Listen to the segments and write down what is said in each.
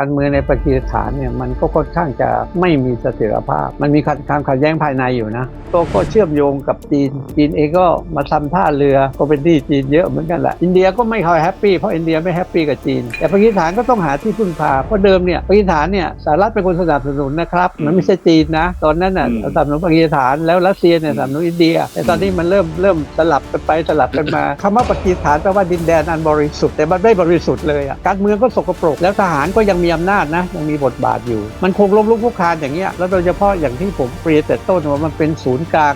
การเมืองในปากีสถานเนี่ยมันก็ค่อนข้างจะไม่มีเสถียรภาพ มันมีความขัดแย้งภายในอยู่นะตัวก็เชื่อมโยงกับจีน จีนเองก็มาทำท่าเรือก็เป็นที่จีนเยอะเหมือนกันแหละอินเดียก็ไม่ค่อยแฮปปี้เพราะอินเดียไม่แฮปปี้กับจีน แต่ปากีสถานก็ต้องหาที่พึ่งพาเพราะเดิมเนี่ยปากีสถานเนี่ยสหรัฐเป็นคนสนับสนุนนะครับ มันไม่ใช่จีนนะตอนนั้นน่ะอืมสนับสนุนปากีสถานแล้วรัสเซียเนี่ยสนับสนุนอินเดีย แต่ตอนนี้มันเริ่มเริ่มสลับกันไปสลับกันมาคำว่าปากีสถานแปลว่าดินแดนอันบริสุทธิ์แต่มันไม่บริสุทธิ์เลยอะการเมืองก็สกปรกแล้วทหารก็ยังมีอำนาจนะยังมีบทบาทอยู่ มันคงล้มลุกคลุกคลานอย่างเงี้ยแล้วโดยเฉพาะอย่างที่ผมเปรียนแต่ต้นว่ามันเป็นศูนย์กลาง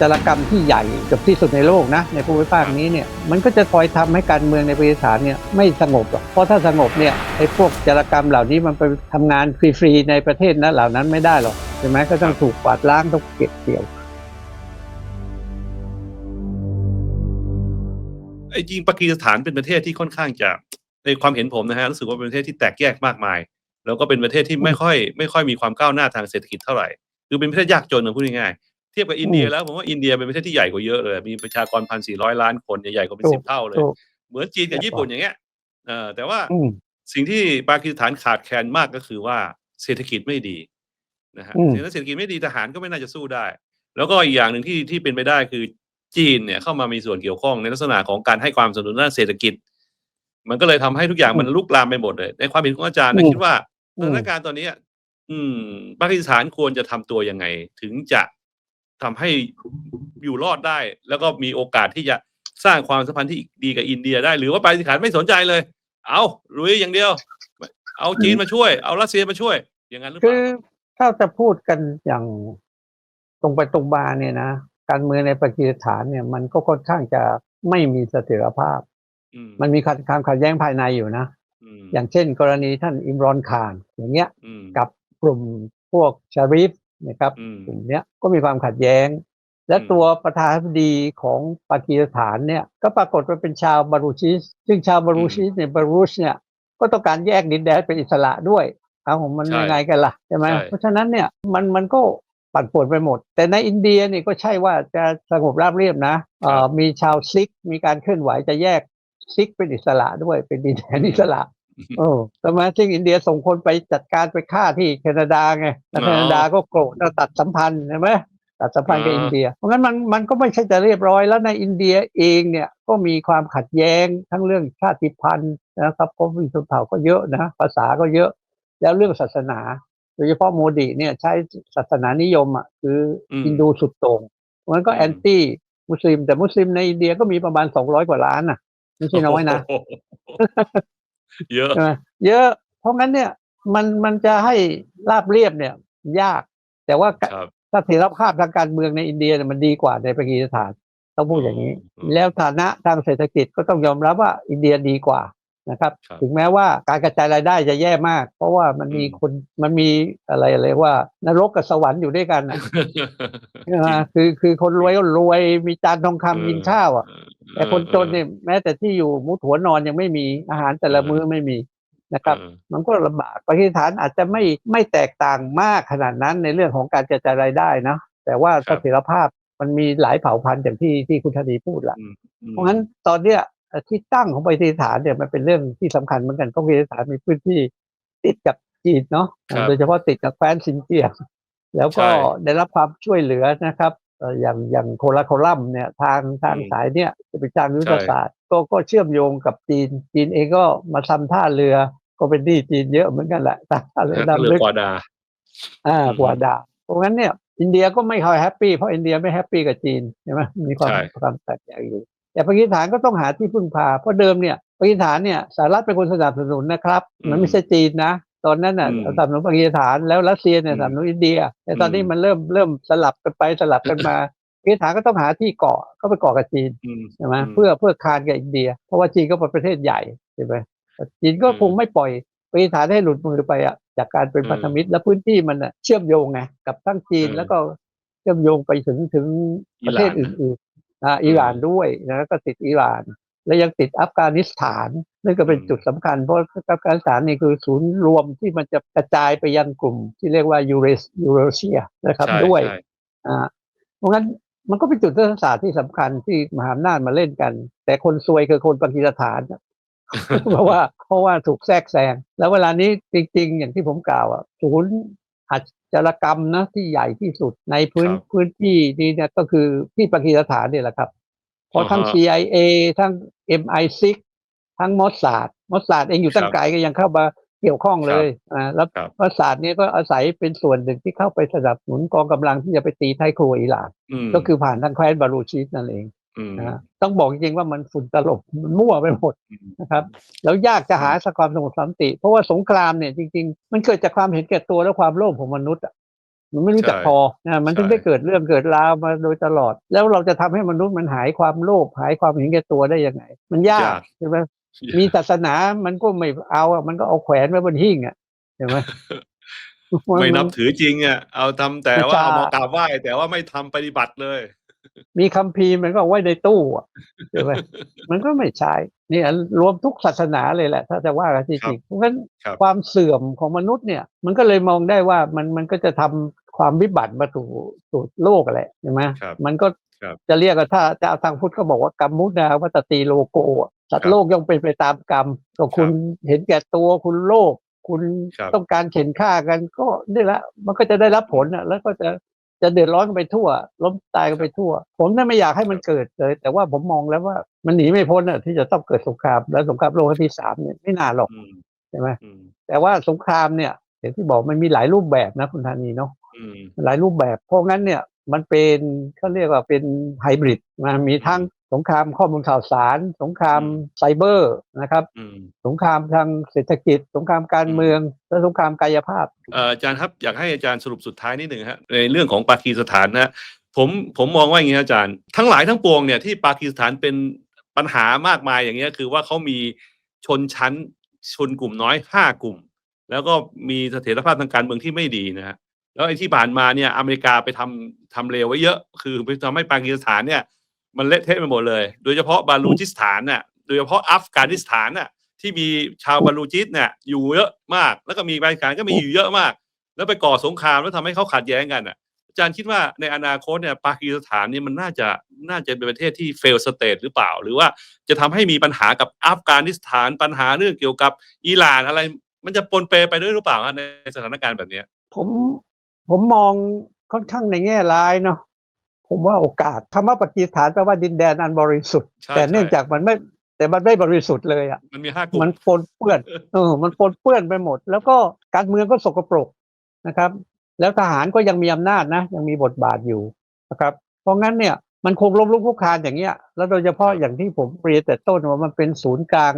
จารกรรมที่ใหญ่เกับที่สุดในโลกนะในภูมิภาคนี้เนี่ยมันก็จะคอยทำให้การเมืองในปากีสถานเนี่ยไม่สงบหรอกเพราะถ้าสงบเนี่ยไอ้พวกจารกรรมเหล่านี้มันไปทำงานฟรีๆในประเทศนั้นเหล่านั้นไม่ได้หรอกใช่ไหมก็ต้องถูกกวาดล้างต้องเก็บเกี่ยวไอ้จริงปากีสถานเป็นประเทศที่ค่อนข้างจะ ในความเห็นผมนะฮะรู้สึกว่าเป็นประเทศที่แตกแยกมากมาย แล้วก็เป็นประเทศที่ไม่ค่อย ไม่ค่อยมีความก้าวหน้าทางเศรษฐกิจเท่าไหร่คือเป็นประเทศยากจนนะพูดง่ายๆเทียบกับอินเดียแล้วผมว่าอินเดียเป็นประเทศที่ใหญ่กว่าเยอะเลย มีประชากรพันสี่ร้อยล้านคนเนี่ยใหญ่กว่าเป็นถูกสิบเท่าเลยถูกเหมือนจีนกับญี่ปุ่นอย่างเงี้ยเออแต่ว่าอืมสิ่งที่ปากีสถานขาดแคลนมากก็คือว่าเศรษฐกิจไม่ดีนะฮะอืมเศรษฐกิจไม่ดีทหารก็ไม่น่าจะสู้ได้ แล้วก็อีกอย่างหนึ่งที่ที่เป็นไปได้คือจีนเนี่ยเข้ามามีส่วนเกี่ยวข้องในลักษณะของการให้ความสนับสนุนด้านเศรษฐกิจ มันก็เลยทำให้ทุกอย่างมันลุกลามไปหมดเลย ในความเห็นของอาจารย์นะอืมคิดว่าอืสมถานการณ์ตอนนี้อืมปากีสถานควรจะทำตัวยังไง ถึงจะทำให้อยู่รอดได้ แล้วก็มีโอกาสที่จะสร้างความสัมพันธ์ที่ดีกับอินเดียได้ หรือว่าปากีสถานไม่สนใจเลย เอาลุยอย่างเดียว เอาจีนมาช่วย เอารัสเซียมาช่วย อย่างนั้นหรือเปคืล่าอถ้าจะพูดกันอย่างตรงไปตรงมาเนี่ยนะการเมืองในปากีสถานเนี่ย มันก็ค่อนข้างจะไม่มีเสถียรภาพอื มมันมีความขัดแย้งภายในอยู่นะอืมอย่างเช่น กรณีท่านอิมรอนคานอย่างเงี้ยอืมกับกลุ่มพวกชาริฟนะครับอืมกลุ่มเนี้ยก็มีความขัดแย้ง และอืมตัวประธานาธิบดีของปากีสถานเนี่ยก็ปรากฏว่าเป็นชาวบารูชิส ซึ่งชาวบารูชิสเนี่ยบารูชเนี่ยก็ต้องการแยกดินแดนเป็นอิสระด้วยเอาของมันใช่ยังไงกันล่ะใช่ไหมใช่เพราะฉะนั้นเนี่ยมันมันก็ปั่นป่วนไปหมด แต่ในอินเดียเนี่ยก็ใช่ว่าจะสงบราบเรียบนะเอ่อมีชาวซิกมีการเคลื่อนไหวจะแยก ซิกเป็นอิสระด้วยเป็นดินแดนอิสระโอ้ทำไมซึ่งอินเดียส่งคนไปจัดการไปฆ่าที่แคนาดาไงแล้วอ๋อแคนาดาก็โกรธแล้วตัดสัมพันธ์ใช่ไหมตัดสัมพันธ์กับอ๋ออิอินเดีย เพราะงั้นมันมันก็ไม่ใช่จะเรียบร้อยแล้วในอินเดียเองเนี่ยก็มีความขัดแย้งทั้งเรื่องชาติพันธุ์นะครับเพราะมีชนเผ่าก็เยอะนะภาษาก็เยอะ แล้วเรื่องศาสนาโดยเฉพาะโมดีเนี่ยใช้ศาสนานิยมอะคืออมฮินดูสุดโต่งเพราะงั้นก็อืมแอนตี้มุสลิมแต่มุสลิมในอินเดียก็มีประมาณสองร้อยกว่าล้านน่ะ ไม่ใช่น้อยนะโโหเยอะใช่ไหมเยอะ เพราะงั้นเนี่ยมันมันจะให้ราบเรียบเนี่ย ยาก แต่ว่าครับเสถียรภาพทางการเมืองในอินเดียเนี่ยมันดีกว่าในปากีสถานต้องพูดอย่างนี้อืมแล้วฐานะทางเศรษฐกิจก็ต้องยอมรับว่าอินเดียดีกว่านะครับครับถึงแม้ว่าการกระจายรายได้จะแย่มาก เพราะว่ามันมีอืมคนมันมีอะไรเลยว่านรกกับสวรรค์อยู่ด้วยกันนะใช่ไหมคือคือคนรวยก็รวยมีจานทองคำกินข้าวอะ แต่คนจนเนี่ยแม้แต่ที่อยู่มุดหัวนอนยังไม่มีอาหารแต่ละมื้อไม่มีนะครับเออมันก็ลำบากปากีสถานอาจจะไม่ไม่แตกต่างมากขนาดนั้นในเรื่องของการกระจายรายได้นะแต่ว่าครัเสบถียรภาพมันมีหลายเผ่าพันธุ์อย่างที่ที่คุณธนีพูดละอืมเพราะงั้นตอนเนี้ยเอ่อที่ตั้งของปากีสถานเนี่ยมันเป็นเรื่องที่สำคัญเหมือนกันเพราะปากีสถานมีพื้นที่ติดกับจีนเนาะครับโดยเฉพาะติดกับแคว้นซินเจียงแล้วก็ใช่ได้รับความช่วยเหลือนะครับเอ่ออย่างอย่างโคลาโคลัมเนี่ยทางทางอืมสายเนี่ยจะเป็นทางยุทธใช่ศาสตร์ก็ก็เชื่อมโยงกับจีน จีนเองก็มาทำท่าเรือก็เป็นที่จีนเยอะเหมือนกันแหละท่าเรือเรือดำลึกกวาดา อ่าอืมกว่าดาเพราะงั้นเนี่ย อินเดียก็ไม่ค่อยแฮปปี้เพราะอินเดียไม่แฮปปี้กับจีนใช่ไหมมีความใช่ความแตกแยกอยู่แต่ปากีสถานก็ต้องหาที่พึ่งพาเพราะเดิมเนี่ยปากีสถานเนี่ยสหรัฐเป็นคนสนับสนุนนะครับ มันไม่ใช่จีนนะ ตอนนั้นน่ะอืมสนับสนุนปากีสถานแล้วรัสเซียเนี่ยอืมสนับสนุนอินเดีย แต่ตอนนี้อืมมันเริ่มเริ่มสลับกันไปสลับกันมาปากีสถานก็ต้องหาที่เกาะก็ไปเกาะกับจีนอืมใช่ไหมอืมเพื่อเพื่อคานกับอินเดีย เพราะว่าจีนก็เป็นประเทศใหญ่ใช่ไหมจีนก็อืมคงไม่ปล่อยปากีสถานให้หลุดมือไปอะจากการเป็นอืมพันธมิตรและพื้นที่มันอะเชื่อมโยงไงกับทั้งจีนอืมแล้วก็เชื่อมโยงไปถึงถึงประเทศอิหร่านอื่นๆอ่าอิหร่านด้วยนะก็ติดอิหร่าน และยังติดอัฟกานิสถาน นั่นก็เป็นอืมจุดสำคัญ เพราะอัฟกานิสถานนี่คือศูนย์รวมที่มันจะกระจายไปยังกลุ่มที่เรียกว่ายูเรสยูโรเชียนะครับใช่ด้วยใช่อ่าเพราะงั้นมันก็เป็นจุดยุทธศาสตร์ที่สำคัญที่มหาอำนาจมาเล่นกัน แต่คนซวยคือคนปากีสถานเพราะว่าเพราะว่าถูกแทรกแซงแล้วเวลานี้จริง ๆ อย่างที่ผมกล่าวอะศูนย์อาชญากรรมนะที่ใหญ่ที่สุดในพื้นครับพื้นที่นี้เนี่ยก็คือที่ปากีสถานเนี่ยแหละครับ เพราะทั้งอ่าฮะ CIA ทั้ง MI6 ทั้งมอสซาดมอสซาดเองอยู่ตั้คงรับไกลก็ยังเข้ามาเกี่ยวข้องเลยอ่าแล้วครับมอสซาดเนี่ยก็อาศัยเป็นส่วนหนึ่งที่เข้าไปสนับสนุนกองกำลังที่จะไปตีไทยครัวอิหร่านมก็คือผ่านทางแคว้นบารูชิสนั่นเองมนะฮะต้องบอกจริงๆว่ามันฝุ่นตลบมันมั่วไปหมดอืมนะครับ แล้วยากจะหาสักความสงบสันติ เพราะว่าสงครามเนี่ยจริง ๆ มันเกิดจากความเห็นแก่ตัวและความโลภของมนุษย์อะ มันไม่รู้จักใช่พอนะมันถึงใช่ได้เกิดเรื่องเกิดราวมาโดยตลอด แล้วเราจะทำให้มนุษย์มันหายความโลภหายความเห็นแก่ตัวได้ยังไง มันยากใช่ไหมมีศาสนามันก็ไม่เอาอะมันก็เอาแขวนไว้บนหิ้งอะใช่ไหมไม่นับถือจริงอะเอาทำแต่ว่าใช่เอามากราบไหว้แต่ว่าไม่ทำปฏิบัติเลย มีคัมภีร์มันก็เอาไว้ในตู้อะใช่ไหมมันก็ไม่ใช่นี่รวมทุกศาสนาเลยแหละ ถ้าจะว่ากันจครัริบงๆเพราะฉะนั้นครับความเสื่อมของมนุษย์เนี่ย มันก็เลยมองได้ว่ามันมันก็จะทำ ความวิบัติมาสู่สู่โลกแหละใช่ไหมครับมันก็ครับจะเรียกว่าถ้าจะเอาทางพุทธก็บอกว่ากรรมมุนาวัตตีโลโกอะสัตครัว์บโลกย่อมเป็นไปตามกรรมก็คุณเห็นแก่ตัวคุณโลภคุณครับต้องการเข็นฆ่ากันก็นี่แหละ มันก็จะได้รับผลอะ แล้วก็จะจะเดือดร้อนกันไปทั่ว ล้มตายกันไปทั่ว ผมน่ะไม่อยากให้มันเกิดเลย แต่ว่าผมมองแล้วว่ามันหนีไม่พ้นอะที่จะต้องเกิดสงคราม แล้วสงครามโลกครั้งที่สามเนี่ยไม่นานหรอกอืมใช่ไหมอืมแต่ว่าสงครามเนี่ย อย่างที่บอกมันมีหลายรูปแบบนะคุณธานีเนาะอืมหลายรูปแบบ เพราะงั้นเนี่ยมันเป็นเขาเรียกว่าเป็นไฮบริดนะมีทั้งสงครามข้อมูลข่าวสาร สงครามอืมไซเบอร์นะครับอืมสงครามทางเศรษฐกิจ สงครามการเมือง และสงครามกายภาพเอ่ออาจารย์ครับอยากให้อาจารย์สรุปสุดท้ายนิดหนึ่งฮะในเรื่องของปากีสถานนะฮะผมผมมองว่าอย่างนี้นะอาจารย์ ทั้งหลายทั้งปวงเนี่ยที่ปากีสถานเป็นปัญหามากมายอย่างเงี้ยคือว่าเขามีชนชั้นชนกลุ่มน้อยห้ากลุ่ม แล้วก็มีเสถียรภาพทางการเมืองที่ไม่ดีนะฮะแล้วไอ้ที่ผ่านมาเนี่ยอเมริกาไปทำทำเลวไว้เยอะ คือไปทำให้ปากีสถานเนี่ย มันเละเทะไปหมดเลย โดยเฉพาะบาลูจิสถานน่ะโดยเฉพาะอัฟกานิสถานน่ะที่มีชาวบาลูจิสเนี่ยอยู่เยอะมาก แล้วก็มีปากีสถานก็มีอยู่เยอะมาก แล้วไปก่อสงครามแล้วทำให้เขาขัดแย้งกันอะอาจารย์คิดว่าในอนาคตเนี่ยปากีสถานเนี่ยมันน่าจะน่าจะเป็นประเทศที่ fail state หรือเปล่า หรือว่าจะทำให้มีปัญหากับอัฟกานิสถานปัญหาเรื่องเกี่ยวกับอิหร่านอะไร มันจะปนเปไปด้วยหรือเปล่าฮะในสถานการณ์แบบเนี้ย ผมผมมองค่อนข้างในแง่ร้ายเนาะผมว่าโอกาสคำว่าปากีสถานแปลว่าดินแดนอันบริสุทธิ์ ใช่แต่เนื่องใช่ จากมันไม่ แต่มันไม่บริสุทธิ์เลยอะ มันมีห้ากลุ่ม มันปนเปื้อน เออ มันปนเปื้อนไปหมด แล้วก็การเมืองก็สกปรกนะครับ แล้วทหารก็ยังมีอำนาจนะ ยังมีบทบาทอยู่นะครับ เพราะงั้นเนี่ย มันคงล้มลุกคลุกคลานอย่างเงี้ย แล้วโดยเฉพาะอย่างที่ผมเรียนแต่ต้นว่ามันเป็นศูนย์กลาง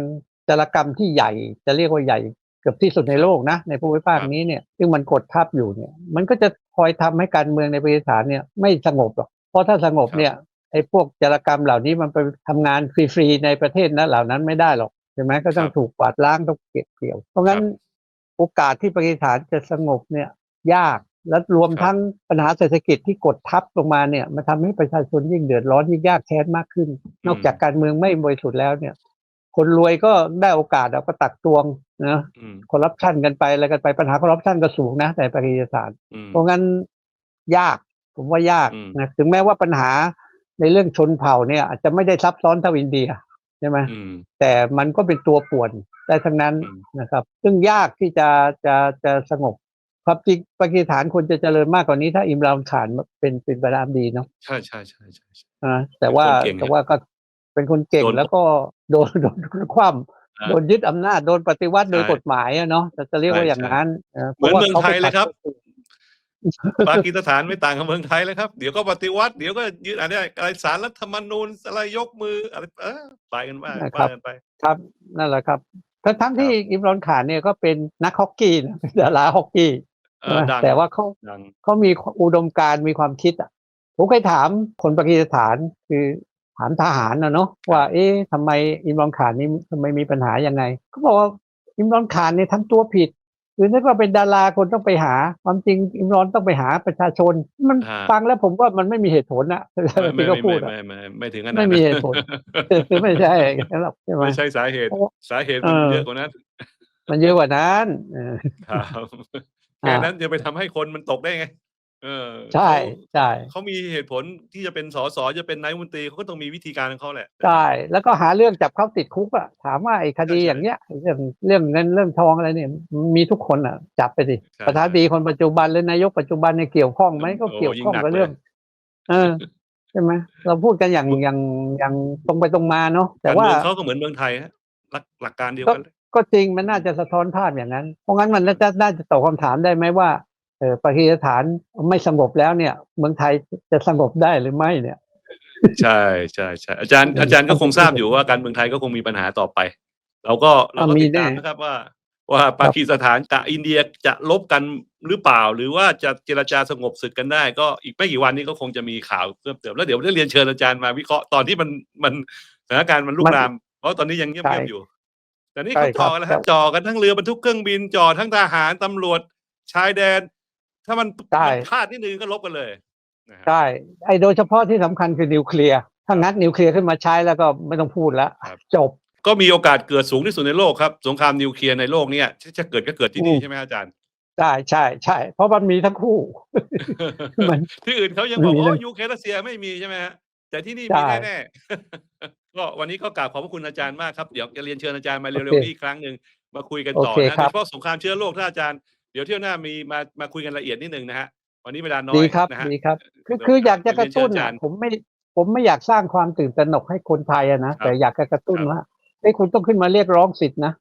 จารกรรมที่ใหญ่ จะเรียกว่าใหญ่ เกือบที่สุดในโลกนะ ในภูมิภาคนี้เนี่ยซึ่งมันกดทับอยู่เนี่ย มันก็จะคอยทำให้การเมืองในประเทศฐานเนี่ยไม่สงบหรอกเพราะถ้าสงบเนี่ยไอ้พวกจารกรรมเหล่านี้มันไปทำงานฟรีๆในประเทศนั้นเหล่านั้นไม่ได้หรอกใช่ไหมก็ต้องครับถูกกวาดล้างต้องเก็บเกี่ยว เพราะงั้นครับโอกาสที่ปากีสถานจะสงบเนี่ย ยากและรวมครับทั้งปัญหาเศรษฐกิจที่กดทับลงมาเนี่ยมันทำให้ประชาชนยิ่งเดือดร้อนยิ่งยากแค้นมากขึ้น นอกจากการเมืองไม่บริสุทธิ์แล้วเนี่ย คนรวยก็ได้โอกาสเอาก็ตักตวงนะอืมคอร์รัปชันกันไปอะไรกันไปปัญหาคอร์รัปชันก็สูงนะในปากีสถานอืมเพราะงั้นยาก ผมว่ายากอืมนะถึงแม้ว่าปัญหาในเรื่องชนเผ่าเนี่ย อาจจะไม่ได้ซับซ้อนเท่าอินเดียใช่ไหมอืมแต่มันก็เป็นตัวป่วนได้ทั้งนั้นอืมนะครับ ซึ่งยากที่จะจะจะสงบความจริงปากีสถานควรจะเจริญมากกว่านี้ถ้าอิมรานขานเป็นเป็นประธานาธิบดีเนาะใช่ใช่ใช่ใช่ใช่อ่าแต่ว่าเป็นคนเก่งแต่ว่าก็เป็นคนเก่งโดนแล้วก็ โดนโดนโดนคว่อ่าำโดนยึดอำนาจโดนปฏิวัติโดยใช่กฎหมายอะเนาะจะจะเรียกว่าใช่อย่างนั้นเออเหมือนพราะว่าเมืองไทยเลยครับขาไปปากีสถานไม่ต่างกับเมืองไทยเลยครับ เดี๋ยวก็ปฏิวัติเดี๋ยวก็ยืดอะไรอะไรสารรัฐธรรมนูญอะไรยกมืออะไรเออไปกันบ้างว่ากันไป ครับนั่นแหละครับทั้งทั้งที่อิมรอนขานเนี่ยก็เป็นนักฮอกกี้นะเป็นดาราฮอกกี้เออดังแต่ว่าเขาดังเขามีอุดมการณ์มีความคิดอะผมเคยถามคนปากีสถานคือถามทหารนะเนาะว่าเอ๊ะทำไมอิมรอนขานนี่ทำไมมีปัญหายังไงเขาบอกว่าอิมรอนขานเนี่ยทำตัวผิดคือนึกว่าเป็นดาราคนต้องไปหา ความจริงอิมรอนต้องไปหาประชาชน มันอ่าฟังแล้วผมว่ามันไม่มีเหตุผลนะไม่ที่ไม่เขาพูไม่ดอะไม่ไม่ไม่ถึงขนาดไม่มีเหตุผลคือไม่ใช่หรอกใช่ไหมไม่ใช่สาเหตุเพราะว่าสาเหตุมันเออเยอะกว่านั้น มันเยอะกว่านั้นเออครับอ่าแค่นั้นจะไปทำให้คนมันตกได้ไง เออใช่เขาใช่เขามีเหตุผลที่จะเป็นสสจะเป็นนายกรัฐมนตรีเขาก็ต้องมีวิธีการของเขาแหละใช่แล้วก็หาเรื่องจับเขาติดคุกอะถามว่าไอ้คดีใช่อย่างเงี้ยเรื่องเรื่องเงินเรื่องทองอะไรเนี่ยมีทุกคนอะจับไปดิใช่ประธานาธิบดีคนปัจจุบันหรือนายกปัจจุบันเนี่ยเกี่ยวข้องไหมก็โอ้เกี่ยวข้องยิ่งหนักกับเรื่องเลยเออใช่ไหมเราพูดกันอย่างอย่างอย่างตรงไปตรงมาเนาะแต่การว่าเมืองเขาก็เหมือนเมืองไทยฮะหลักหลักการเดียวกันเลยก็จริงมันน่าจะสะท้อนภาพอย่างนั้น เพราะงั้นมันน่าจะน่าจะตอบคำถามได้ไหมว่าเออ ปากีสถานไม่สงบแล้วเนี่ย เมืองไทยจะสงบได้หรือไม่เนี่ย ใช่ใช่ใช่อาจารย์อาจารย์ก็คงทราบอยู่ว่าการเมืองไทยก็คงมีปัญหาต่อไป เราก็เราก็มีติดตามแน่นะครับว่า ว่าปากีสถานกับอินเดียจะลบกันหรือเปล่า หรือว่าจะเจรจาสงบศึกกันได้ ก็อีกไม่กี่วันนี้ก็คงจะมีข่าวเพิ่มเติมแล้วเดี๋ยวได้เรียนเชิญอาจารย์มาวิเคราะห์ตอนที่มันมันสถานการณ์มันลุกลาม เพราะตอนนี้ยังเงียบๆอยู่แต่นี่เขาใช่จ่อครับกันแล้วครับจ่อกันทั้งเรือบรรทุกเครื่องบินจ่อทั้งทหารตำรวจชายแดน ถ้ามันใช่ มันพลาดนิดนึงก็ลบกันเลยนะครับใช่ไอ้โดยเฉพาะที่สำคัญคือนิวเคลียร์ถ้างัดนิวเคลียร์ขึ้นมาใช้แล้วก็ไม่ต้องพูดแล้ว ครับ จบ ก็มีโอกาสเกิดสูงที่สุดในโลกครับ สงครามนิวเคลียร์ในโลกเนี่ยที่จะเกิดก็เกิดที่นี่อืม ใช่ไหมอาจารย์ ใช่ใช่ใช่เพราะมันมีทั้งคู่ มัน ที่อื่นเขายังบอกมีว่าเรื่องยูเครนรัสเซียไม่มีใช่ไหมฮะแต่ที่นี่ใช่มีแน่ๆ ก็วันนี้ก็กราบขอบพระคุณอาจารย์มากครับ เดี๋ยวจะเรียนเชิญอาจารย์มาเร็วโอเคๆนี้อีกครั้งหนึ่งมาคุยกันต่อโอเคนะคโดรัยบเฉพาะสงครามเชื้อโรคถ้าอาจารย์ เดี๋ยวเที่ยวหน้ามีมามาคุยกันละเอียดนิดนึงนะฮะวันนี้เวลาน้อยดีครับนะฮะดีครับ คือเดี๋ยวคืออยากจะกระเรียนเชิญตุ้นอาจาอะรย์ผมไม่ผมไม่อยากสร้างความตื่นตระหนกให้คนไทยอะนะครับแต่อยากจะกระตุ้นครับว่าเอ้ยคุณต้องขึ้นมาเรียกร้องสิทธินะ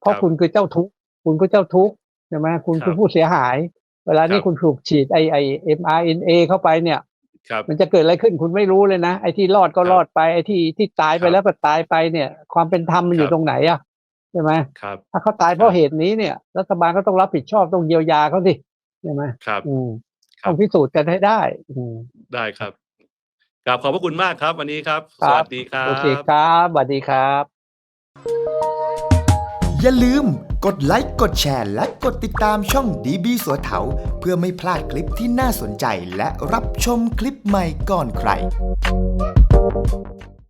เพราะครับคุณคือเจ้าทุกข์คุณคือเจ้าทุกข์ใช่ไหมคุณครับคือผู้เสียหาย เวลานี้ครับคุณถูกฉีดไอไอ mRNA เข้าไปเนี่ยครับมันจะเกิดอะไรขึ้นคุณไม่รู้เลยนะไอ้ที่รอดก็ครับรอดไปไอ้ที่ที่ตายไปครับแล้วก็ตายไปเนี่ย ความเป็นธรรมมันอครัยู่บตรงไหนอะ ใช่ไหมครับ ถ้าเขาตายเพครัราะบเหตุนี้เนี่ย รัฐบาลก็ต้องรับผิดชอบต้องเยียวยาเขาสิใช่ไหมครับอืมครับต้องพิสูจน์กันให้ได้อืมได้ครับกราบขอบพระคุณมากครับ วันนี้ครับคสรับวัสดีครับโอเคครับสวัสดีครับ อย่าลืมกดไลค์กดแชร์และกดติดตามช่องดีบีสัวเถาเพื่อไม่พลาดคลิปที่น่าสนใจและรับชมคลิปใหม่ก่อนใคร